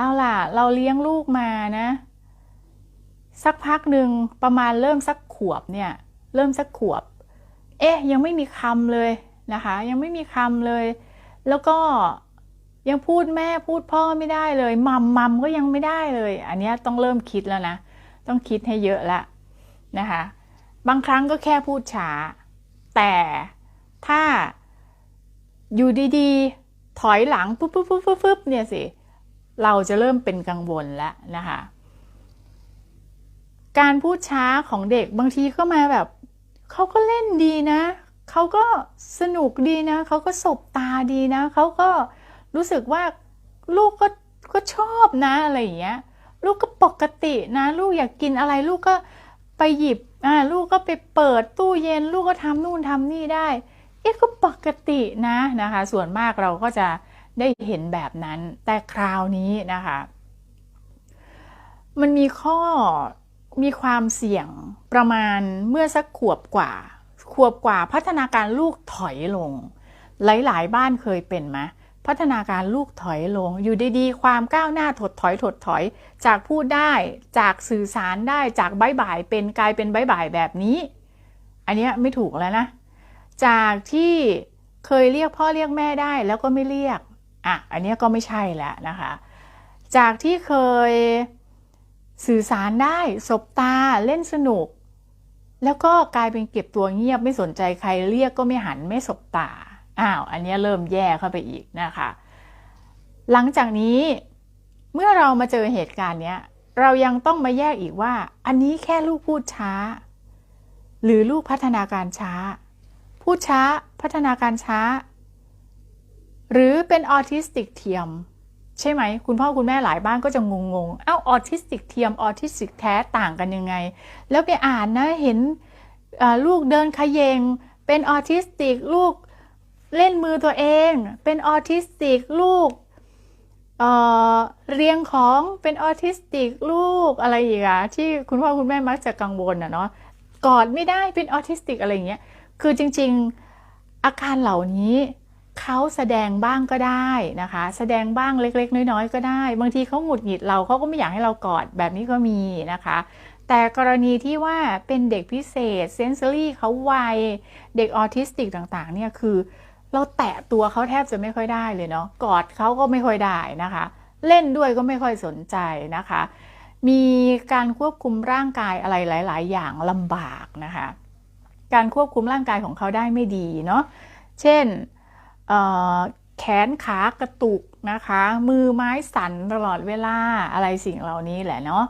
เอาล่ะ เราเลี้ยงลูกมานะ สักพักหนึ่งประมาณเริ่มสักขวบเนี่ย เริ่มสักขวบ เอ๊ะ ยังไม่มีคำเลยนะคะ ยังไม่มีคำเลย แล้วก็ยังพูดแม่พูดพ่อไม่ได้เลยมัมมัมก็ยังไม่ได้เลย อันนี้ต้องเริ่มคิดแล้วนะ ต้องคิดให้เยอะละนะคะ บางครั้งก็แค่พูดช้า แต่ถ้าอยู่ดีๆ ถอยหลังปุ๊บปุ๊บปุ๊บปุ๊บเนี่ยสิ เราจะเริ่มเป็นกังวลแล้วนะคะ การพูดช้าของเด็กบางทีก็มาแบบเขาก็เล่นดีนะเขาก็สนุกดีนะเขาก็สบตาดีนะเขาก็รู้สึกว่าลูกก็ก็ชอบนะอะไรอย่างเงี้ยลูกก็ปกตินะ ลูกอยากกินอะไรลูกก็ไปหยิบอ่าลูกก็ไปเปิดตู้เย็น ลูกก็ทำนู่นทำนี่ได้เอ๊ะก็ปกตินะนะคะ ส่วนมากเราก็จะ ได้เห็นแบบนั้น แต่คราวนี้นะคะ มันมีข้อมีความเสี่ยงประมาณเมื่อสักขวบกว่า ขวบกว่าพัฒนาการลูกถอยลง หลายๆ บ้านเคยเป็นไหมพัฒนาการลูกถอยลง อยู่ดีๆ ความก้าวหน้าถดถอยถดถอย จากพูดได้จากสื่อสารได้จากบายบายเป็นกลายเป็นบายบายแบบนี้ อันนี้ไม่ถูกแล้วนะ จากที่เคยเรียกพ่อเรียกแม่ได้แล้วก็ไม่เรียก อะอันนี้ก็ไม่ใช่แล้วนะคะ จากที่เคยสื่อสารได้สบตาเล่นสนุก แล้วก็กลายเป็นเก็บตัวเงียบไม่สนใจใครเรียกก็ไม่หันไม่สบตาอ้าวอันนี้เริ่มแย่เข้าไปอีกนะคะ หลังจากนี้เมื่อเรามาเจอเหตุการณ์เนี้ยเรายังต้องมาแยกอีกว่า อันนี้แค่ลูกพูดช้า หรือลูกพัฒนาการช้า พูดช้าพัฒนาการช้า หรือเป็นออทิสติกเทียม ใช่ไหม คุณพ่อคุณแม่หลายบ้านก็จะงงงเอ้าออทิสติกเทียมออทิสติกแท้ต่างกันยังไง แล้วไปอ่านนะเห็นลูกเดินขยเยง เป็นออทิสติกลูกเล่นมือตัวเอง เป็นออทิสติกลูกเเรียงของเป็นออทิสติกลูกอะไรอย่างเงี้ยที่คุณพ่อคุณแม่มักจะกังวลอะเนาะกอดไม่ได้เป็นออทิสติกอะไรอย่างเงี้ยคือจริง ๆ อาการเหล่านี้ เขาแสดงบ้างก็ได้นะคะ แสดงบ้างเล็ก ๆ น้อย ๆ ก็ได้ บางทีเขาหงุดหงิดเราเขาก็ไม่อยากให้เรากอดแบบนี้ก็มีนะคะ แต่กรณีที่ว่าเป็นเด็กพิเศษเซนเซอรี่เขาไวเด็กออทิสติกต่างๆเนี่ยคือ เราแตะตัวเขาแทบจะไม่ค่อยได้เลยเนาะกอดเขาก็ไม่ค่อยได้นะคะ เล่นด้วยก็ไม่ค่อยสนใจนะคะ มีการควบคุมร่างกายอะไรหลาย ๆ อย่างลำบากนะคะ การควบคุมร่างกายของเขาได้ไม่ดีเนาะเช่น แขนขากระตุกนะคะ มือไม้สั่นตลอดเวลาอะไรสิ่งเหล่านี้แหละเนาะ